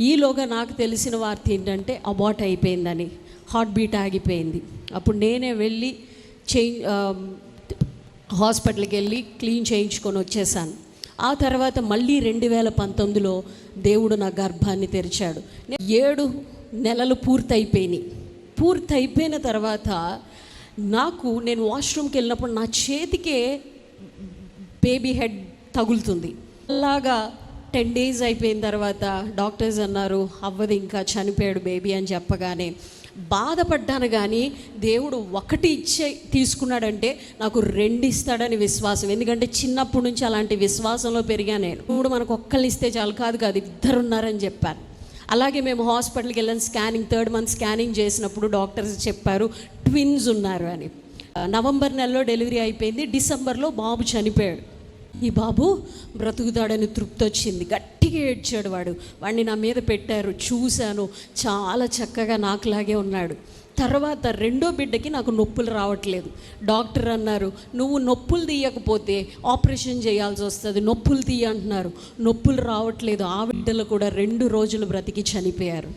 ఈలోగా నాకు తెలిసిన వార్త ఏంటంటే అబాట్ అయిపోయిందని హార్ట్ బీట్ ఆగిపోయింది. అప్పుడు నేనే వెళ్ళి చేంజ్ హాస్పిటల్కి వెళ్ళి క్లీన్ చేయించుకొని వచ్చేసాను. ఆ తర్వాత మళ్ళీ రెండు వేల పంతొమ్మిదిలో దేవుడు నా గర్భాన్ని తెరిచాడు. ఏడు నెలలు పూర్తయిపోయినాయి. పూర్తయిపోయిన తర్వాత నాకు నేను వాష్రూమ్కి వెళ్ళినప్పుడు నా చేతికే బేబీ హెడ్ తగులుతుంది. అలాగా టెన్ డేస్ అయిపోయిన తర్వాత డాక్టర్స్ అన్నారు అవ్వదు ఇంకా చనిపోయాడు బేబీ అని చెప్పగానే బాధపడ్డాను కానీ దేవుడు ఒకటి ఇచ్చే తీసుకున్నాడంటే నాకు రెండు ఇస్తాడని విశ్వాసం. ఎందుకంటే చిన్నప్పటి నుంచి అలాంటి విశ్వాసంలో పెరిగా నేను. ఇప్పుడు మనకు ఒక్కళ్ళు ఇస్తే చాలు కాదు కాదు ఇద్దరు ఉన్నారని చెప్పాను. అలాగే మేము హాస్పిటల్కి వెళ్ళాను స్కానింగ్ థర్డ్ మంత్ స్కానింగ్ చేసినప్పుడు డాక్టర్స్ చెప్పారు ట్విన్స్ ఉన్నారు అని. నవంబర్ నెలలో డెలివరీ అయిపోయింది డిసెంబర్లో బాబు చనిపోయాడు. ఈ బాబు బ్రతుకుతాడని తృప్తి వచ్చింది. గట్టిగా ఏడ్చాడు వాడు. వాడిని నా మీద పెట్టారు. చూశాను. చాలా చక్కగా నాకులాగే ఉన్నాడు. తర్వాత రెండో బిడ్డకి నాకు నొప్పులు రావట్లేదు. డాక్టర్ అన్నారు నువ్వు నొప్పులు తీయకపోతే ఆపరేషన్ చేయాల్సి వస్తుంది. నొప్పులు తీయ అంటున్నారు. నొప్పులు రావట్లేదు. ఆ బిడ్డలు కూడా రెండు రోజులు బ్రతికి చనిపోయారు.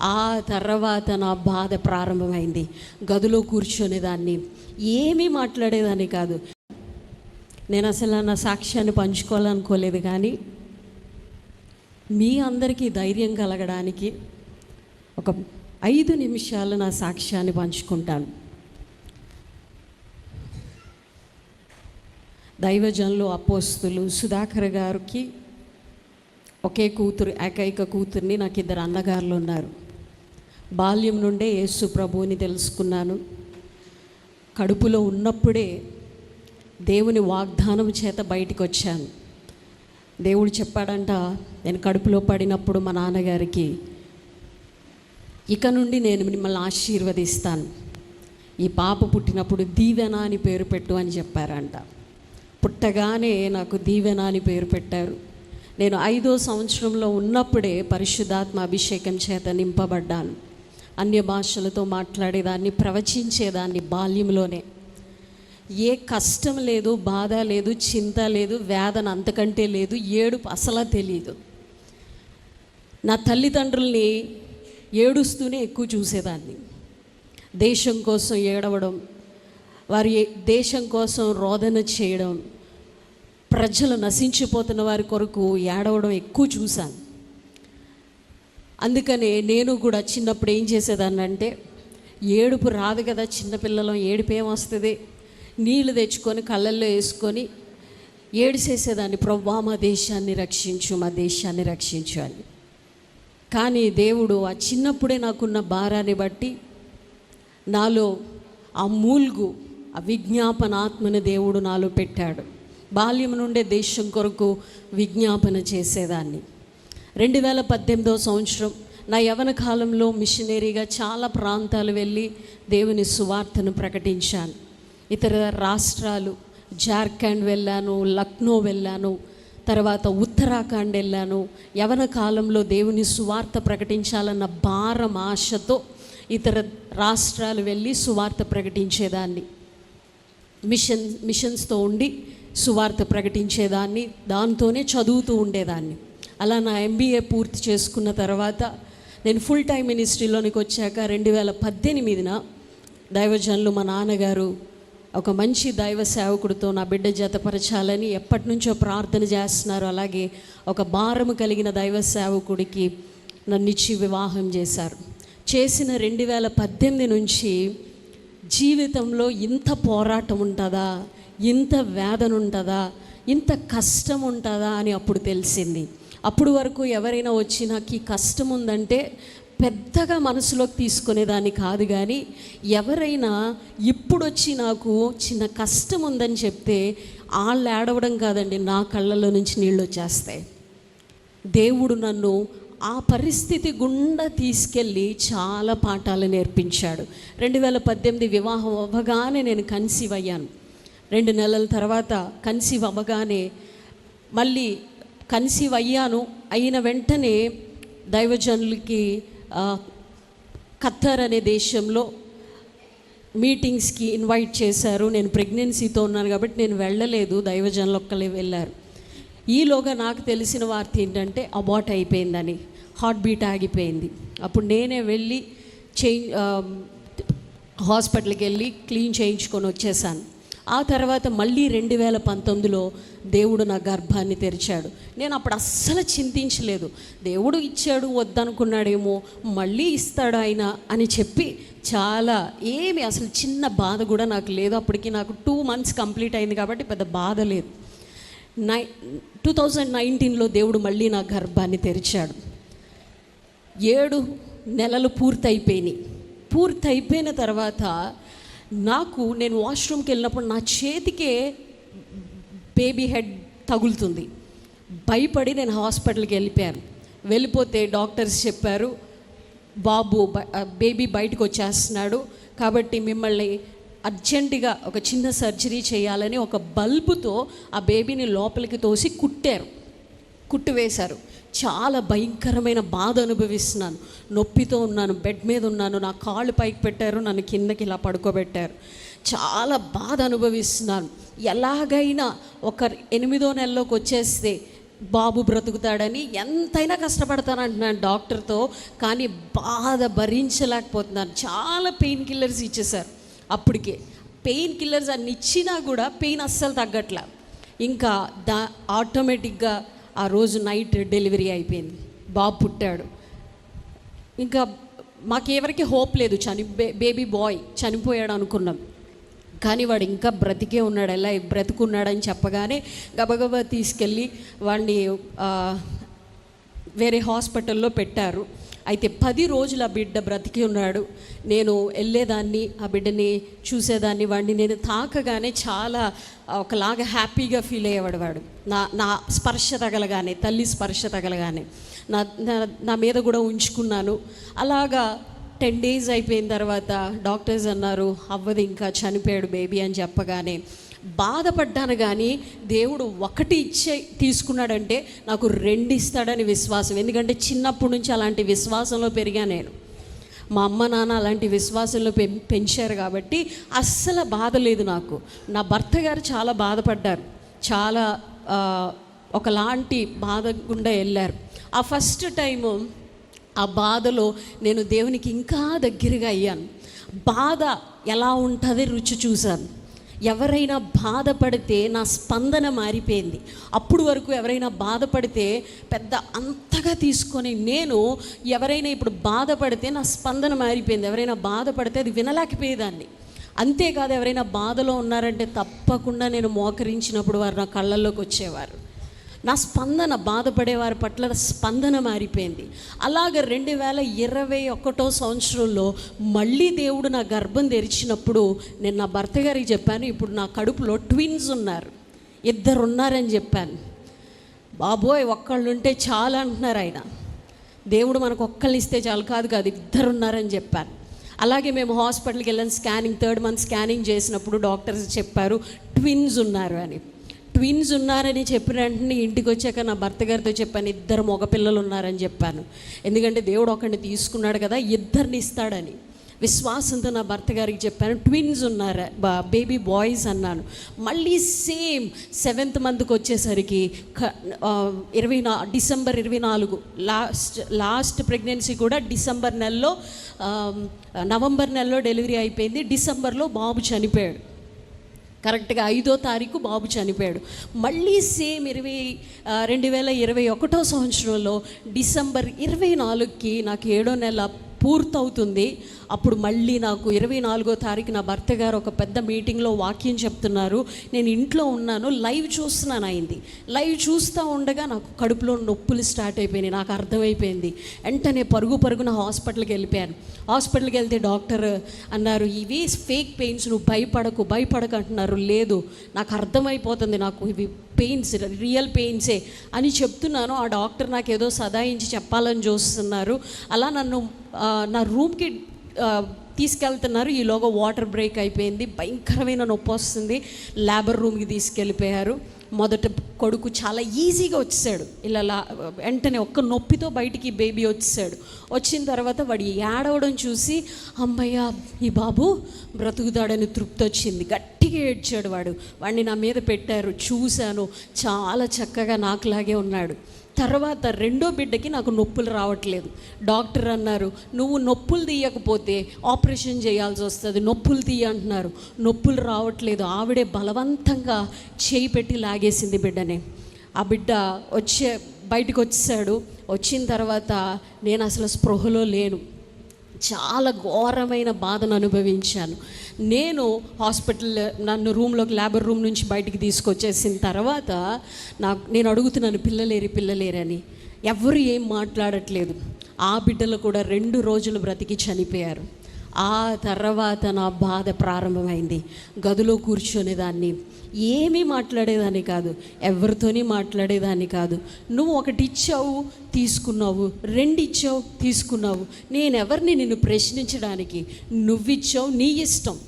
ఆ తర్వాత నా బాధ ప్రారంభమైంది. గదిలో కూర్చునేదాన్ని. ఏమీ మాట్లాడేదాన్ని కాదు. నేను అసలు నా సాక్ష్యాన్ని పంచుకోవాలనుకోలేదు కానీ మీ అందరికీ ధైర్యం కలగడానికి ఒక ఐదు నిమిషాలు నా సాక్ష్యాన్ని పంచుకుంటాను. దైవజనులు అపోస్తులు సుధాకర్ గారికి ఒకే కూతురు ఏకైక కూతుర్ని నాకు ఇద్దరు అన్నగారులు ఉన్నారు. బాల్యం నుండే యేసు ప్రభువుని తెలుసుకున్నాను. కడుపులో ఉన్నప్పుడే దేవుని వాగ్దానం చేత బయటికి వచ్చాను దేవుడు చెప్పాడంట నేను కడుపులో పడినప్పుడు మా నాన్నగారికి ఇక నుండి నేను మిమ్మల్ని ఆశీర్వదిస్తాను. ఈ పాప పుట్టినప్పుడు దీవెన అని పేరు పెట్టు అని చెప్పారంట. పుట్టగానే నాకు దీవెన అని పేరు పెట్టారు. నేను ఐదో సంవత్సరంలో ఉన్నప్పుడే పరిశుద్ధాత్మ అభిషేకం చేత నింపబడ్డాను. అన్య భాషలతో మాట్లాడేదాన్ని ప్రవచించేదాన్ని బాల్యంలోనే. ఏ కష్టం లేదు బాధ లేదు చింత లేదు వేదన అంతకంటే లేదు ఏడుపు అసలా తెలియదు నా తల్లిదండ్రుల్ని ఏడుస్తూనే ఎక్కువ చూసేదాన్ని. దేశం కోసం ఏడవడం వారి దేశం కోసం రోదన చేయడం ప్రజలు నశించిపోతున్న వారి కొరకు ఏడవడం ఎక్కువ చూశాను. అందుకనే నేను కూడా చిన్నప్పుడు ఏం చేసేదాన్ని అంటే ఏడుపు రాదు కదా చిన్నపిల్లలం ఏడుపు ఏమొస్తుంది? నీళ్ళు తెచ్చుకొని కళ్ళల్లో వేసుకొని ఏడిసేసేదాన్ని ప్రవ్వా మా దేశాన్ని రక్షించు మా దేశాన్ని రక్షించు అని. కానీ దేవుడు ఆ చిన్నప్పుడే నాకున్న భారాన్ని బట్టి నాలో ఆ మూల్గు ఆ విజ్ఞాపనాత్మని దేవుడు నాలో పెట్టాడు. బాల్యం నుండే దేశం కొరకు విజ్ఞాపన చేసేదాన్ని. రెండు వేల పద్దెనిమిదో సంవత్సరం నా యవన కాలంలో మిషనరీగా చాలా ప్రాంతాలు వెళ్ళి దేవుని సువార్తను ప్రకటించాను. ఇతర రాష్ట్రాలు జార్ఖండ్ వెళ్ళాను లక్నో వెళ్ళాను తర్వాత ఉత్తరాఖండ్ వెళ్ళాను. యవన కాలంలో దేవుని సువార్త ప్రకటించాలన్న భారం ఆశతో ఇతర రాష్ట్రాలు వెళ్ళి సువార్త ప్రకటించేదాన్ని. మిషన్ మిషన్స్తో ఉండి సువార్త ప్రకటించేదాన్ని దాంతోనే చదువుతూ ఉండేదాన్ని. అలా నా ఎంబీఏ పూర్తి చేసుకున్న తర్వాత నేను ఫుల్ టైం మినిస్ట్రీలోనికి వచ్చాక రెండు వేల పద్దెనిమిదిన దైవజనులు మా నాన్నగారు ఒక మంచి దైవ సేవకుడితో నా బిడ్డ జతపరచాలని ఎప్పటి నుంచో ప్రార్థన చేస్తున్నారు. అలాగే ఒక భారము కలిగిన దైవ సేవకుడికి నన్ను ఇచ్చి వివాహం చేశారు. చేసిన రెండు వేల పద్దెనిమిది నుంచి జీవితంలో ఇంత పోరాటం ఉంటుందా? ఇంత వేదన ఉంటుందా? ఇంత కష్టం ఉంటుందా? అని అప్పుడు తెలిసింది. అప్పుడు వరకు ఎవరైనా వచ్చి నాకు ఈ కష్టం ఉందంటే పెద్దగా మనసులోకి తీసుకునేదాన్ని కాదు కానీ ఎవరైనా ఇప్పుడొచ్చి నాకు చిన్న కష్టం ఉందని చెప్తే వాళ్ళు ఏడవడం కాదండి నా కళ్ళలో నుంచి నీళ్ళు వచ్చేస్తాయి. దేవుడు నన్ను ఆ పరిస్థితి గుండా తీసుకెళ్ళి చాలా పాఠాలు నేర్పించాడు. రెండు వేల పద్దెనిమిది వివాహం అవ్వగానే నేను కన్సీవ్ అయ్యాను. రెండు నెలల తర్వాత కన్సీవ్ అవ్వగానే మళ్ళీ కన్సీవ్ అయ్యాను. అయిన వెంటనే దైవజనులకి ఖత్తర్ అనే దేశంలో మీటింగ్స్కి ఇన్వైట్ చేశారు. నేను ప్రెగ్నెన్సీతో ఉన్నాను కాబట్టి నేను వెళ్ళలేదు. దైవజనులు ఒక్కలే వెళ్ళారు. ఈలోగా నాకు తెలిసిన వార్త ఏంటంటే అబాట్ అయిపోయిందని హార్ట్ బీట్ ఆగిపోయింది. అప్పుడు నేనే వెళ్ళి చేంజ్ హాస్పిటల్కి వెళ్ళి క్లీన్ చేయించుకొని వచ్చేసాను. ఆ తర్వాత మళ్ళీ రెండు వేల పంతొమ్మిదిలో దేవుడు నా గర్భాన్ని తెరిచాడు. నేను అప్పుడు అస్సలు చింతించలేదు. దేవుడు ఇచ్చాడు వద్దనుకున్నాడేమో మళ్ళీ ఇస్తాడు ఆయన అని చెప్పి చాలా ఏమి అసలు చిన్న బాధ కూడా నాకు లేదు. అప్పటికి నాకు టూ మంత్స్ కంప్లీట్ అయింది కాబట్టి పెద్ద బాధ లేదు. నై టూ థౌజండ్ నైన్టీన్లో దేవుడు మళ్ళీ నా గర్భాన్ని తెరిచాడు. ఏడు నెలలు పూర్తయిపోయినాయి. పూర్తయిపోయిన తర్వాత నాకు నేను వాష్రూమ్కి వెళ్ళినప్పుడు నా చేతికే బేబీ హెడ్ తగులుతుంది. భయపడి నేను హాస్పిటల్కి వెళ్ళిపోయాను. వెళ్ళిపోతే డాక్టర్స్ చెప్పారు బాబు బేబీ బయటకు వచ్చేస్తున్నాడు. కాబట్టి మిమ్మల్ని అర్జెంటుగా ఒక చిన్న సర్జరీ చేయాలని ఒక బల్బుతో ఆ బేబీని లోపలికి తోసి కుట్టారు. కుట్టు వేశారు. చాలా భయంకరమైన బాధ అనుభవిస్తున్నాను. నొప్పితో ఉన్నాను బెడ్ మీద ఉన్నాను నా కాళ్ళు పైకి పెట్టారు నన్ను కిందకి ఇలా పడుకోబెట్టారు. చాలా బాధ అనుభవిస్తున్నాను. ఎలాగైనా ఒక ఎనిమిదో నెలలోకి వచ్చేస్తే బాబు బ్రతుకుతాడని ఎంతైనా కష్టపడతానంటున్నాను డాక్టర్తో కానీ బాధ భరించలేకపోతున్నాను. చాలా పెయిన్ కిల్లర్స్ ఇచ్చేశారు అప్పటికే. పెయిన్ కిల్లర్స్ అన్ని ఇచ్చినా కూడా పెయిన్ అస్సలు తగ్గట్లేదు ఇంకా దా ఆటోమేటిక్గా ఆ రోజు నైట్ డెలివరీ అయిపోయింది. బాబు పుట్టాడు. ఇంకా మాకెవరికి హోప్ లేదు. చని బేబీ బాయ్ చనిపోయాడు అనుకున్నాం. కానీ వాడు ఇంకా బ్రతికే ఉన్నాడు. ఎలా బ్రతుకున్నాడని చెప్పగానే గబగబా తీసుకెళ్ళి వాడిని వేరే హాస్పిటల్లో పెట్టారు. అయితే పది రోజులు ఆ బిడ్డ బ్రతికి ఉన్నాడు. నేను వెళ్ళేదాన్ని ఆ బిడ్డని చూసేదాన్ని వాడిని నేను తాకగానే చాలా ఒకలాగా హ్యాపీగా ఫీల్ అయ్యేవాడు వాడు. నా నా స్పర్శ తగలగానే తల్లి స్పర్శ తగలగానే. నా నా- నా మీద కూడా ఉంచుకున్నాను. అలాగా టెన్ డేస్ అయిపోయిన తర్వాత డాక్టర్స్ అన్నారు అవ్వదు ఇంకా చనిపోయాడు బేబీ అని చెప్పగానే బాధపడ్డాను కానీ దేవుడు ఒకటి ఇచ్చే తీసుకున్నాడంటే నాకు రెండు ఇస్తాడని విశ్వాసం. ఎందుకంటే చిన్నప్పటి నుంచి అలాంటి విశ్వాసంలో పెరిగా నేను. మా అమ్మ నాన్న అలాంటి విశ్వాసంలో పెం పెంచారు కాబట్టి అస్సలు బాధ లేదు నాకు. నా భర్త గారు చాలా బాధపడ్డారు. చాలా ఒకలాంటి బాధ గుండా వెళ్ళారు. ఆ ఫస్ట్ టైము ఆ బాధలో నేను దేవునికి ఇంకా దగ్గరగా అయ్యాను. బాధ ఎలా ఉంటుంది రుచి చూశాను. ఎవరైనా బాధపడితే నా స్పందన మారిపోయింది. అప్పుడు వరకు ఎవరైనా బాధపడితే పెద్ద అంతగా తీసుకొని నేను ఎవరైనా ఇప్పుడు బాధపడితే నా స్పందన మారిపోయింది. ఎవరైనా బాధపడితే అది వినలేకపోయేదాన్ని. అంతేకాదు ఎవరైనా బాధలో ఉన్నారంటే తప్పకుండా నేను మోకరించినప్పుడు వారు నా కళ్ళల్లోకి వచ్చేవారు. నా స్పందన బాధపడే వారి పట్ల స్పందన మారిపోయింది. అలాగ రెండు వేల ఇరవై ఒకటో సంవత్సరంలో మళ్ళీ దేవుడు నా గర్భం తెరిచినప్పుడు నేను నా భర్త గారికి చెప్పాను ఇప్పుడు నా కడుపులో ట్విన్స్ ఉన్నారు. ఇద్దరు ఉన్నారని చెప్పాను. బాబోయ్ ఒక్కళ్ళు ఉంటే చాలా అంటున్నారు ఆయన. దేవుడు మనకు ఒక్కళ్ళు ఇస్తే చాలు కాదు కాదు ఇద్దరు ఉన్నారని చెప్పాను. అలాగే మేము హాస్పిటల్కి వెళ్ళాను స్కానింగ్ థర్డ్ మంత్ స్కానింగ్ చేసినప్పుడు డాక్టర్స్ చెప్పారు ట్విన్స్ ఉన్నారు అని. ట్విన్స్ ఉన్నారని చెప్పిన వెంటనే ఇంటికి వచ్చాక నా భర్త గారితో చెప్పాను ఇద్దరు మగపిల్లలు ఉన్నారని చెప్పాను. ఎందుకంటే దేవుడు ఒకరిని తీసుకున్నాడు కదా ఇద్దరిని ఇస్తాడని. విశ్వాసంతో నా భర్త గారికి చెప్పాను ట్విన్స్ ఉన్నారు బా బేబీ బాయ్స్ అన్నాను. మళ్ళీ సేమ్ సెవెంత్ మంత్కి వచ్చేసరికి ఇరవై నా డిసెంబర్ ఇరవై నాలుగు లాస్ట్ లాస్ట్ ప్రెగ్నెన్సీ కూడా డిసెంబర్ నెలలో నవంబర్ నెలలో డెలివరీ అయిపోయింది డిసెంబర్లో బాబు చనిపోయాడు. కరెక్ట్గా ఐదో తారీఖు బాబు చనిపోయాడు. మళ్ళీ సేమ్ ఇరవై రెండు వేల ఇరవై ఒకటో సంవత్సరంలో డిసెంబర్ ఇరవై నాలుగుకి నాకు ఏడో నెల పూర్తవుతుంది. అప్పుడు మళ్ళీ నాకు ఇరవై నాలుగో తారీఖు నా భర్త గారు ఒక పెద్ద మీటింగ్లో వాక్యం చెప్తున్నారు. నేను ఇంట్లో ఉన్నాను లైవ్ చూస్తున్నాను అయింది. లైవ్ చూస్తూ ఉండగా నాకు కడుపులో నొప్పులు స్టార్ట్ అయిపోయినాయి నాకు అర్థమైపోయింది. వెంటనే పరుగు పరుగున హాస్పిటల్కి వెళ్ళిపోయాను. హాస్పిటల్కి వెళ్తే డాక్టర్ అన్నారు ఇవి ఫేక్ పెయిన్స్ నువ్వు భయపడకు భయపడకు అంటున్నారు. లేదు నాకు అర్థమైపోతుంది నాకు ఇవి పెయిన్స్ రియల్ పెయిన్సే అని చెప్తున్నాను. ఆ డాక్టర్ నాకు ఏదో సదాయించి చెప్పాలని చూస్తున్నారు. అలా నన్ను నా రూమ్కి తీసుకెళ్తున్నారు. ఈలోగా వాటర్ బ్రేక్ అయిపోయింది. భయంకరమైన నొప్పి వస్తుంది. లేబర్ రూమ్కి తీసుకెళ్ళిపోయారు. మొదట కొడుకు చాలా ఈజీగా వచ్చేసాడు. ఇలా వెంటనే ఒక్క నొప్పితో బయటికి బేబీ వచ్చేసాడు. వచ్చిన తర్వాత వాడు ఏడవడం చూసి అమ్మయ్య ఈ బాబు బ్రతుకుతాడని తృప్తి వచ్చింది. గట్టిగా ఏడ్చాడు వాడు. వాడిని నా మీద పెట్టారు చూశాను. చాలా చక్కగా నాకులాగే ఉన్నాడు. తర్వాత రెండో బిడ్డకి నాకు నొప్పులు రావట్లేదు. డాక్టర్ అన్నారు నువ్వు నొప్పులు తీయకపోతే ఆపరేషన్ చేయాల్సి వస్తుంది. నొప్పులు తీయ అంటున్నారు. నొప్పులు రావట్లేదు. ఆవిడే బలవంతంగా చేయి పెట్టి లాగేసింది బిడ్డని. ఆ బిడ్డ వచ్చే బయటకు వచ్చేసాడు వచ్చిన తర్వాత నేను అసలు స్పృహలో లేను. చాలా ఘోరమైన బాధను అనుభవించాను. నేను హాస్పిటల్ నన్ను రూమ్లోకి లేబర్ రూమ్ నుంచి బయటికి తీసుకొచ్చేసిన తర్వాత నాకు నేను అడుగుతున్నాను పిల్లలేరి పిల్లలేరని. ఎవరు ఏం మాట్లాడట్లేదు. ఆ బిడ్డలు కూడా రెండు రోజులు బ్రతికి చనిపోయారు. ఆ తర్వాత నా బాధ ప్రారంభమైంది. గదిలో కూర్చునేదాన్ని. ఏమీ మాట్లాడేదాన్ని కాదు. ఎవరితోని మాట్లాడేదాన్ని కాదు. నువ్వు ఒకటి ఇచ్చావు తీసుకున్నావు. రెండు ఇచ్చావు తీసుకున్నావు. నేను ఎవరిని నిన్ను ప్రశ్నించడానికి? నువ్విచ్చావు నీ ఇష్టం.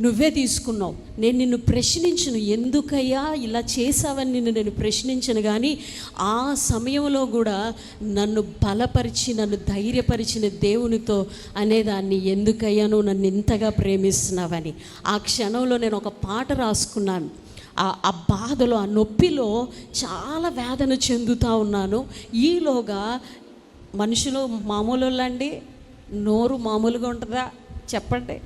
నువ్వే తీసుకున్నావు. నేను నిన్ను ప్రశ్నించను. ఎందుకయ్యా ఇలా చేసావని నిన్ను నేను ప్రశ్నించను కానీ ఆ సమయంలో కూడా నన్ను బలపరిచి నన్ను ధైర్యపరిచిన దేవునితో అనేదాన్ని ఎందుకయ్యా నువ్వు నన్ను ఇంతగా ప్రేమిస్తున్నావని. ఆ క్షణంలో నేను ఒక పాట రాసుకున్నాను. ఆ ఆ బాధలో ఆ నొప్పిలో చాలా వేదన చెందుతూ ఉన్నాను. ఈలోగా మనుషులు మామూలు అండి నోరు మామూలుగా ఉంటుందా? చెప్పండి.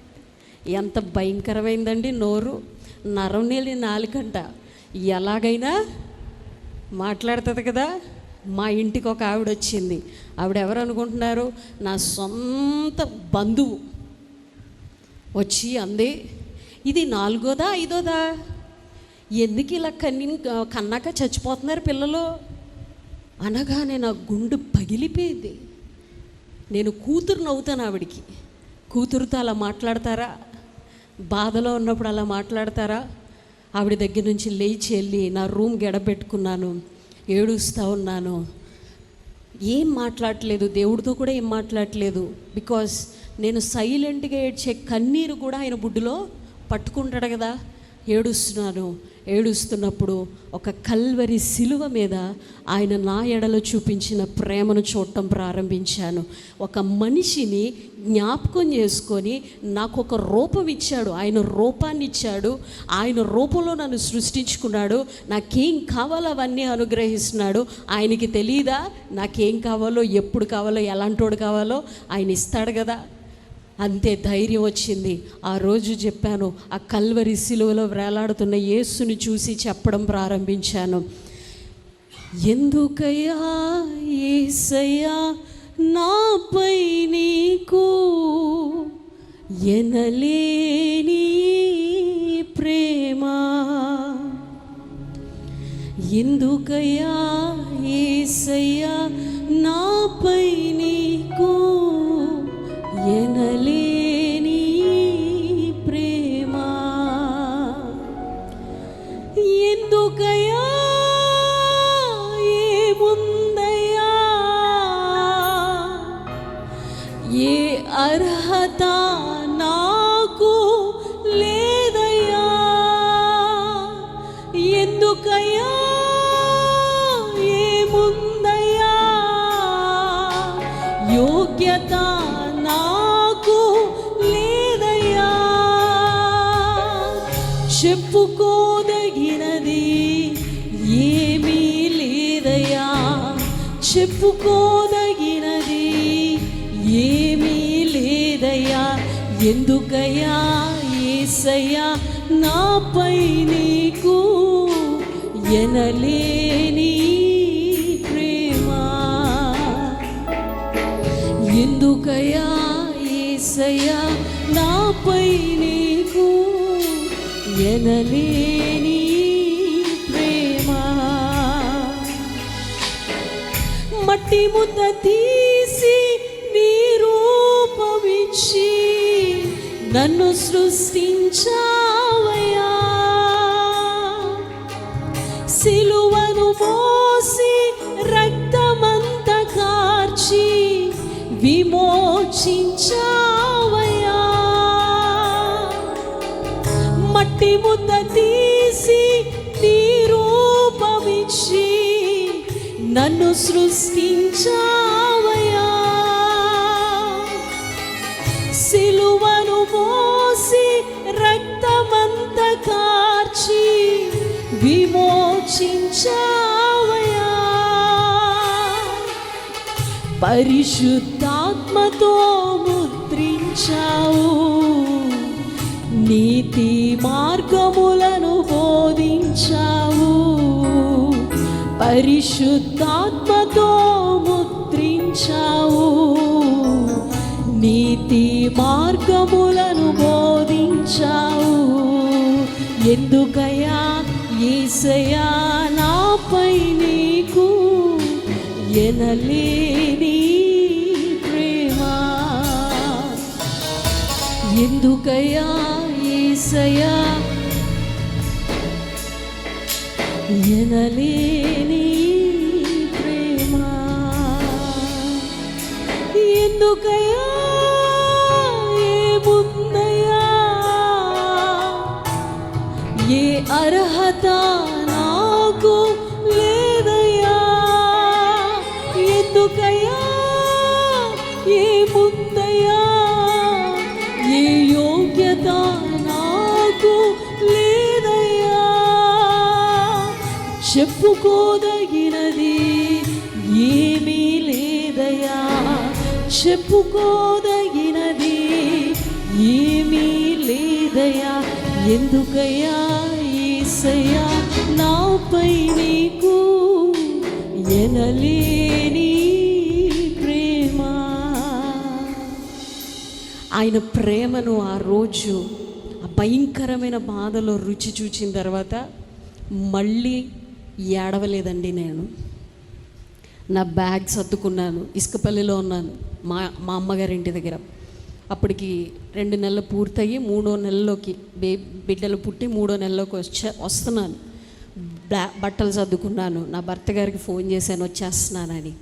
ఎంత భయంకరమైందండి నోరు. నరంనేలి నాలుకంట. ఎలాగైనా మాట్లాడుతుంది కదా. మా ఇంటికి ఒక ఆవిడ వచ్చింది ఆవిడ ఎవరు అనుకుంటున్నారు? నా సొంత బంధువు వచ్చి అంది ఇది నాలుగోదా ఐదోదా? ఎందుకు ఇలా కన్ని కన్నాక చచ్చిపోతున్నారు పిల్లలు? అనగానే నా గుండు పగిలిపోయింది. నేను కూతురు నవ్వుతాను ఆవిడికి. కూతురుతో అలా మాట్లాడతారా? బాధలో ఉన్నప్పుడు అలా మాట్లాడతారా? ఆవిడ దగ్గర నుంచి లేచి వెళ్ళి నా రూమ్ గెడబెట్టుకున్నాను ఏడుస్తూ ఉన్నాను. ఏం మాట్లాడట్లేదు దేవుడితో కూడా ఏం మాట్లాడట్లేదు. బికాస్ నేను సైలెంట్గా ఏడ్చే కన్నీరు కూడా ఆయన బుడ్డులో పట్టుకుంటాడు కదా. ఏడుస్తున్నాను. ఏడుస్తున్నప్పుడు ఒక కల్వరి శిలువ మీద ఆయన నా ఎడలో చూపించిన ప్రేమను చూడటం ప్రారంభించాను. ఒక మనిషిని జ్ఞాపకం చేసుకొని నాకు ఒక రూపం ఇచ్చాడు. ఆయన రూపాన్ని ఇచ్చాడు. ఆయన రూపంలో నన్ను సృష్టించుకున్నాడు. నాకేం కావాలో అవన్నీ అనుగ్రహిస్తున్నాడు. ఆయనకి తెలియదా నాకేం కావాలో ఎప్పుడు కావాలో ఎలాంటోడు కావాలో ఆయన ఇస్తాడు కదా. అంతే ధైర్యం వచ్చింది. ఆ రోజు చెప్పాను ఆ కల్వరి శిలువలో వేలాడుతున్న యేసుని చూసి చెప్పడం ప్రారంభించాను. ఎందుకయ్యా ఏసయ్యా నాపై నీకు ఎనలేని ప్రేమ. ఎందుకయ్యా ఏసయ్యా నాపై నీ చెప్పుకోదగినది ఏమీ లేదయ్యా. ఎందుకయ్యా ఏసయ్యా నాపై నీకు ఎనలేని ప్రేమ. ఎందుకయ్యా ఏసయ్యా నాపై నీకు ఎనలేని మట్టి ముద్ద తీసి నీ రూపమిచ్చి నన్ను సృష్టించావయ్యా. సిలువను మోసి రక్తమంత కార్చి విమోచించావయ్యా. మట్టి ముద్ద నన్ను సృష్టించావయా సిలువను మోసి రక్తమంత కార్చి విమోచించావయా పరిశుద్ధాత్మతో ముద్రించావు. నీతి మార్గములను బోధించావు. పరిశుద్ధాత్మతో ముద్రించావు. నీతి మార్గములను బోధించావు. ఎందుకయా ఈసయా నాపై నీకు ఎనలేని ప్రేమ. ఎందుకయా ఈసయా ఎనలేని ఎందుకయ్యా? ఏముందయ్యా? ఏ అర్హత నాకు లేదయ్యా? ఎందుకయ్యా? ఏముందయ్యా? ఏ యోగ్యత నాకు లేదయ్యా? చెప్పుకోదగినది చెప్పుకోదగినది ఏమీ లేదయ్యా ఎందుకయ్యా ఈసయ్యా నాపై నీకు ఎనలేని ప్రేమ. ఆయన ప్రేమను ఆ రోజు ఆ భయంకరమైన బాధలో రుచి చూచిన తర్వాత మళ్ళీ ఏడవలేదండి నేను. నా బ్యాగ్ సర్దుకున్నాను ఇసుకపల్లిలో ఉన్నాను. మా మా అమ్మగారింటి దగ్గర. అప్పటికి రెండు నెలలు పూర్తయ్యి మూడో నెలలోకి బే బిడ్డలు పుట్టి మూడో నెలలోకి వచ్చే వస్తున్నాను. బ్లా బట్టలు సర్దుకున్నాను. నా భర్త గారికి ఫోన్ చేశాను వచ్చేస్తున్నానని.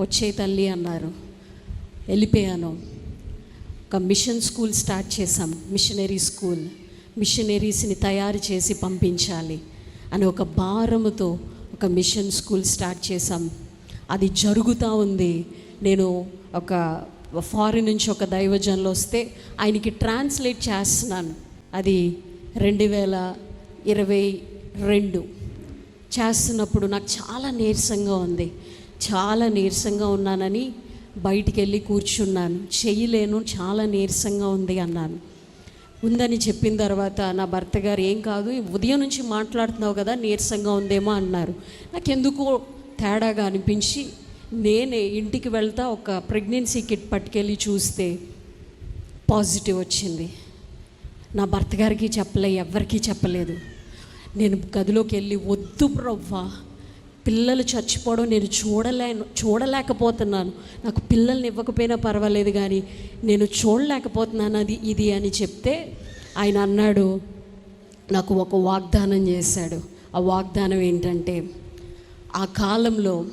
వచ్చే తల్లి అన్నారు. వెళ్ళిపోయాను. ఒక మిషన్ స్కూల్ స్టార్ట్ చేశాం. Missionary school. మిషనరీస్ని తయారు చేసి పంపించాలి అని ఒక భారముతో ఒక మిషన్ స్కూల్ స్టార్ట్ చేశాం. అది జరుగుతూ ఉంది. నేను ఒక ఫారిన్ నుంచి ఒక దైవజన్లు వస్తే ఆయనకి ట్రాన్స్లేట్ చేస్తున్నాను. అది రెండు వేల ఇరవై రెండు చేస్తున్నప్పుడు నాకు చాలా నీరసంగా ఉంది. చాలా నీరసంగా ఉన్నానని బయటికి వెళ్ళి కూర్చున్నాను. చెయ్యలేను చాలా నీరసంగా ఉంది అన్నాను. ఉందని చెప్పిన తర్వాత నా భర్త గారు ఏం కాదు ఉదయం నుంచి మాట్లాడుతున్నావు కదా నీరసంగా ఉందేమో అన్నారు. నాకెందుకో తేడాగా అనిపించి నేనే ఇంటికి వెళ్తా ఒక ప్రెగ్నెన్సీ కిట్ పట్టుకెళ్ళి చూస్తే పాజిటివ్ వచ్చింది. నా భర్త గారికి చెప్పలే ఎవరికీ చెప్పలేదు. నేను గదిలోకి వెళ్ళి వద్దు ప్రవ్వా పిల్లలు చచ్చిపోవడం నేను చూడలే చూడలేకపోతున్నాను. నాకు పిల్లల్ని ఇవ్వకపోయినా పర్వాలేదు కానీ నేను చూడలేకపోతున్నాను అది ఇది అని చెప్తే ఆయన అన్నాడు నాకు ఒక వాగ్దానం చేశాడు. ఆ వాగ్దానం ఏంటంటే ఆ కాలంలో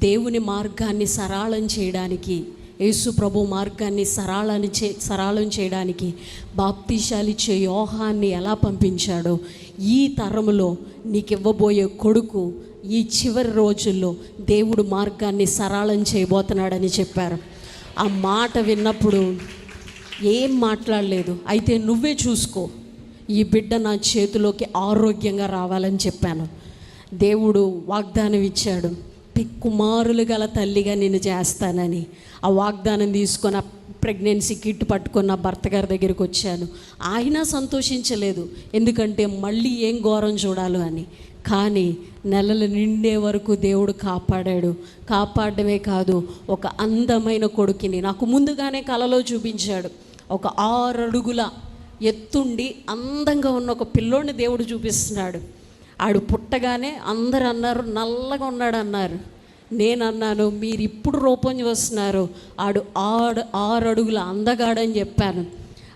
దేవుని మార్గాన్ని సరళం చేయడానికి యేసు ప్రభు మార్గాన్ని సరళాన్ని చే సరళం చేయడానికి బాప్తిశాలిచ్చే యోహాన్ని ఎలా పంపించాడో ఈ తరములో నీకు ఇవ్వబోయే కొడుకు ఈ చివరి రోజుల్లో దేవుడు మార్గాన్ని సరళం చేయబోతున్నాడని చెప్పారు. ఆ మాట విన్నప్పుడు ఏం మాట్లాడలేదు. అయితే నువ్వే చూసుకో. ఈ బిడ్డ నా చేతిలోకి ఆరోగ్యంగా రావాలని చెప్పాను. దేవుడు వాగ్దానం ఇచ్చాడు పి- కుమారులు గల తల్లిగా నేను చేస్తానని. ఆ వాగ్దానం తీసుకొని ఆ ప్రెగ్నెన్సీ కిట్ పట్టుకొని నా భర్త గారి దగ్గరికి వచ్చాను. ఆయన సంతోషించలేదు. ఎందుకంటే మళ్ళీ ఏం ఘోరం చూడాలి అని. కానీ నెలలు నిండే వరకు దేవుడు కాపాడాడు. కాపాడమే కాదు ఒక అందమైన కొడుకుని నాకు ముందుగానే కలలో చూపించాడు. ఒక ఆరు అడుగుల ఎత్తుండి అందంగా ఉన్న ఒక పిల్లోడిని దేవుడు చూపిస్తున్నాడు. ఆడు పుట్టగానే అందరు అన్నారు నల్లగా ఉన్నాడు అన్నారు నేను అన్నాను మీరు ఇప్పుడు రూపం చూస్తున్నారు ఆడు ఆడు ఆరు అడుగుల అందగాడని చెప్పాను.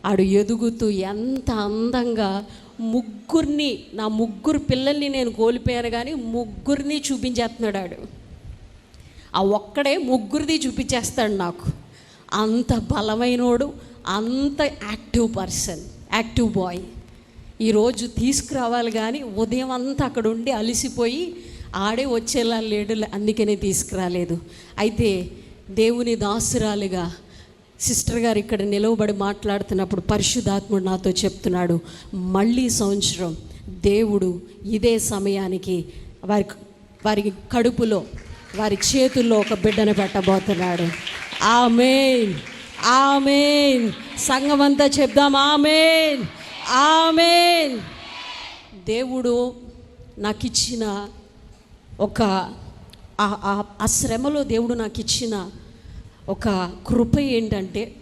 ఆడు ఎదుగుతూ ఎంత అందంగా ముగ్గురిని నా ముగ్గురు పిల్లల్ని నేను కోల్పోయాను కానీ ముగ్గురిని చూపించేస్తున్నాడు ఆడు ఆ ఒక్కడే ముగ్గురిది చూపించేస్తాడు నాకు. అంత బలమైనోడు అంత యాక్టివ్ పర్సన్ యాక్టివ్ బాయ్. ఈరోజు తీసుకురావాలి కానీ ఉదయం అంతా అక్కడ ఉండి అలసిపోయి ఆడే వచ్చేలా లేడు అందుకనే తీసుకురాలేదు. అయితే దేవుని దాసురాలుగా సిస్టర్ గారు ఇక్కడ నిలవబడి మాట్లాడుతున్నప్పుడు పరిశుద్ధాత్ముడు నాతో చెప్తున్నాడు మళ్ళీ సంవత్సరం దేవుడు ఇదే సమయానికి వారి వారి కడుపులో వారి చేతుల్లో ఒక బిడ్డను పెట్టబోతున్నాడు. ఆమెన్. ఆమెన్. సంఘమంతా చెప్దాం ఆమెన్. ఆమెన్. దేవుడు నాకు ఇచ్చిన ఒక ఆ- ఆ- ఆ శ్రమలో దేవుడు నాకు ఇచ్చిన ఒక కృప ఏంటంటే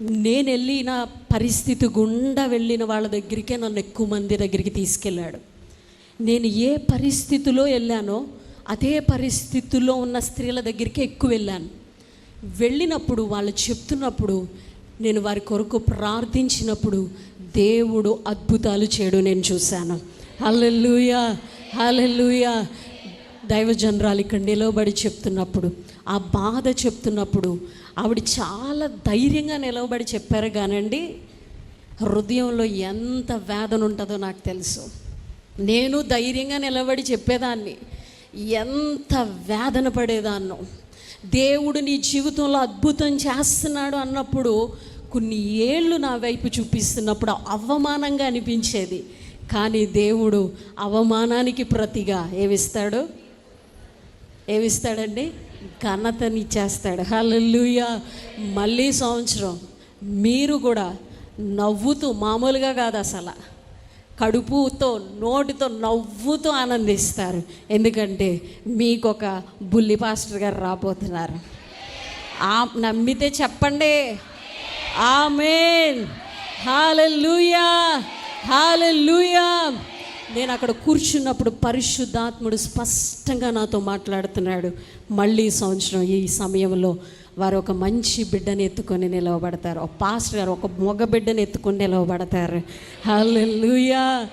నేను వెళ్ళిన పరిస్థితి గుండా వెళ్ళిన వాళ్ళ దగ్గరికే నన్ను ఎక్కువ మంది దగ్గరికి తీసుకెళ్ళాడు. నేను ఏ పరిస్థితిలో వెళ్ళానో అదే పరిస్థితుల్లో ఉన్న స్త్రీల దగ్గరికి ఎక్కువ వెళ్ళాను. వెళ్ళినప్పుడు వాళ్ళు చెప్తున్నప్పుడు నేను వారి కొరకు ప్రార్థించినప్పుడు దేవుడు అద్భుతాలు చేయడం నేను చూశాను. హల్లెలూయా హల్లెలూయా. దైవజనరాలు ఇక్కడ నిలవబడి చెప్తున్నప్పుడు ఆ బాధ చెప్తున్నప్పుడు ఆవిడ చాలా ధైర్యంగా నిలవబడి చెప్పారు కానండి హృదయంలో ఎంత వేదన ఉంటుందో నాకు తెలుసు. నేను ధైర్యంగా నిలబడి చెప్పేదాన్ని. ఎంత వేదన పడేదాన్నో. దేవుడు నీ జీవితంలో అద్భుతం చేస్తున్నాడు అన్నప్పుడు కొన్ని ఏళ్ళు నా వైపు చూపిస్తున్నప్పుడు అవమానంగా అనిపించేది. కానీ దేవుడు అవమానానికి ప్రతిగా ఏమిస్తాడు? ఏమిస్తాడండి? ఘనతనిచ్చేస్తాడు హల్లెలూయా! మళ్ళీ సంవత్సరం మీరు కూడా నవ్వుతూ మామూలుగా కాదు అసలు. కడుపుతో నోటితో నవ్వుతూ ఆనందిస్తారు. ఎందుకంటే మీకు ఒక బుల్లి పాస్టర్ గారు రాబోతున్నారు. ఆ నమ్మితే చెప్పండి. ఆమెన్. హాలూయా హాలూయా నేను అక్కడ కూర్చున్నప్పుడు పరిశుద్ధాత్ముడు స్పష్టంగా నాతో మాట్లాడుతున్నాడు. మళ్ళీ సంవత్సరం ఈ సమయంలో వారు ఒక మంచి బిడ్డని ఎత్తుకొని నిలవబడతారు. ఒక పాస్టర్ గారు ఒక మగ బిడ్డను ఎత్తుకొని నిలవబడతారు. హాలెలూయా